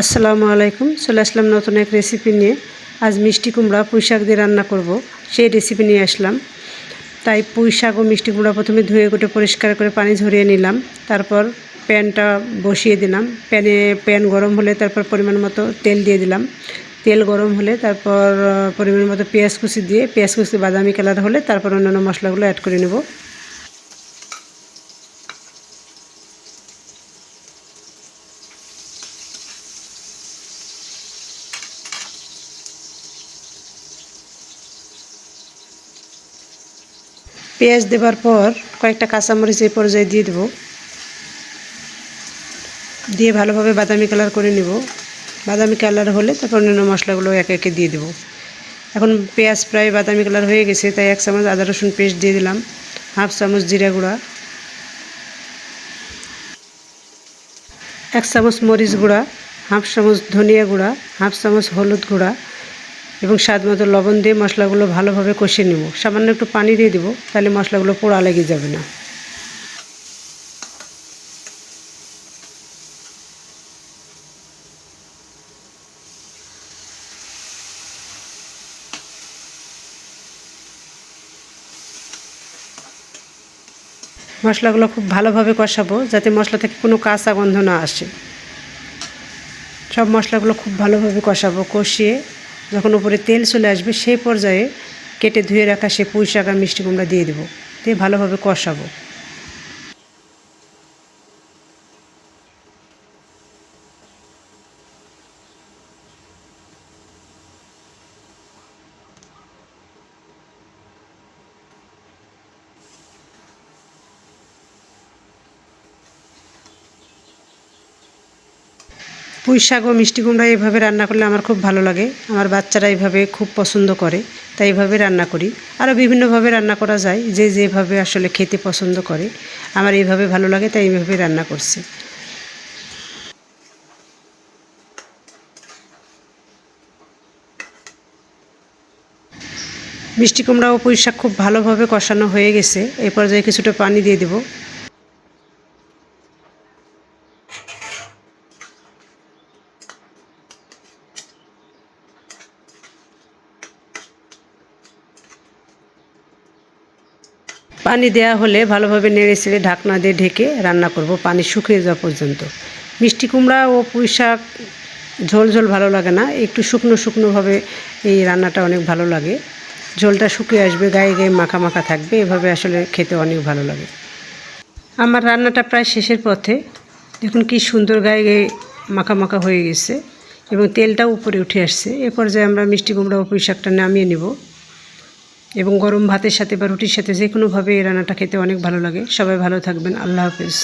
আসসালামু আলাইকুম। চলে আসলাম নতুন এক রেসিপি নিয়ে। আজ মিষ্টি কুমড়া পুঁই শাক দিয়ে রান্না করব। সেই রেসিপি নিয়ে আসলাম। তাই পুঁই শাক ও মিষ্টি কুমড়া প্রথমে ধুয়ে কুটে পরিষ্কার করে পানি ঝরিয়ে নিলাম। তারপর প্যানটা বসিয়ে দিলাম। প্যানে প্যান গরম হলে তারপর পরিমাণ মতো তেল দিয়ে দিলাম। তেল গরম হলে তারপর পরিমাণ মতো পেঁয়াজ কুচি দিয়ে, পেঁয়াজ কুচি বাদামি কালার হলে তারপর অন্যান্য মশলাগুলো অ্যাড করে নেব। পেঁয়াজ দেবার পর কয়েকটা কাঁচামরিচ এই পর্যায়ে দিয়ে দেবো। দিয়ে ভালোভাবে বাদামি কালার করে নেব। বাদামি কালার হলে তারপর অন্যান্য মশলাগুলো একে একে দিয়ে দেবো। এখন পেঁয়াজ প্রায় বাদামি কালার হয়ে গেছে, তাই এক চামচ আদা রসুন পেস্ট দিয়ে দিলাম, হাফ চামচ জিরা গুঁড়া, এক চামচ মরিচ গুঁড়া, হাফ চামচ ধনিয়া গুঁড়া, হাফ চামচ হলুদ গুঁড়া এবং স্বাদ মতো লবণ দিয়ে মশলাগুলো ভালোভাবে কষিয়ে নেব। সামান্য একটু পানি দিয়ে দেবো, তাহলে মশলাগুলো পোড়া লেগে যাবে না। মশলাগুলো খুব ভালোভাবে কষাবো, যাতে মশলা থেকে কোনো কাঁচা গন্ধ না আসে। সব মশলাগুলো খুব ভালোভাবে কষাবো, কষিয়ে যখন উপরে তেল চলে আসবে, সেই পর্যায়ে কেটে ধুয়ে রাখা সে পুঁই শাক আর মিষ্টি কুমড়া দিয়ে দেবো। দিয়ে ভালোভাবে কষাবো। পুঁই শাক ও মিষ্টি কুমড়া এইভাবে রান্না করলে আমার খুব ভালো লাগে। আমার বাচ্চারা এইভাবে খুব পছন্দ করে, তাই এইভাবে রান্না করি। আরও বিভিন্নভাবে রান্না করা যায়, যে যেভাবে আসলে খেতে পছন্দ করে। আমার এইভাবে ভালো লাগে, তাই এইভাবে রান্না করছি। মিষ্টি কুমড়া ও পুঁই শাক খুব ভালোভাবে কষানো হয়ে গেছে। এই পর্যায়ে কিছুটা পানি দিয়ে দেবো। পানি দেওয়া হলে ভালোভাবে নেড়ে ছেড়ে ঢাকনা দিয়ে ঢেকে রান্না করব, পানি শুকিয়ে যাওয়া পর্যন্ত। মিষ্টি কুমড়া ও পুঁই শাক ঝোল ঝোল ভালো লাগে না, একটু শুকনো শুকনোভাবে এই রান্নাটা অনেক ভালো লাগে। ঝোলটা শুকিয়ে আসবে, গায়ে গায়ে মাখা মাখা থাকবে, এভাবে আসলে খেতে অনেক ভালো লাগে। আমার রান্নাটা প্রায় শেষের পথে। দেখুন কি সুন্দর গায়ে গায়ে মাখা মাখা হয়ে গেছে এবং তেলটাও উপরে উঠে আসছে। এ পর্যায়ে আমরা মিষ্টি কুমড়া ও পুঁই শাকটা নামিয়ে নেব। এবং গরম ভাতের সাথে বা রুটির সাথে যে কোনোভাবে এই রান্নাটা খেতে অনেক ভালো লাগে। সবাই ভালো থাকবেন। আল্লাহ হাফেজ।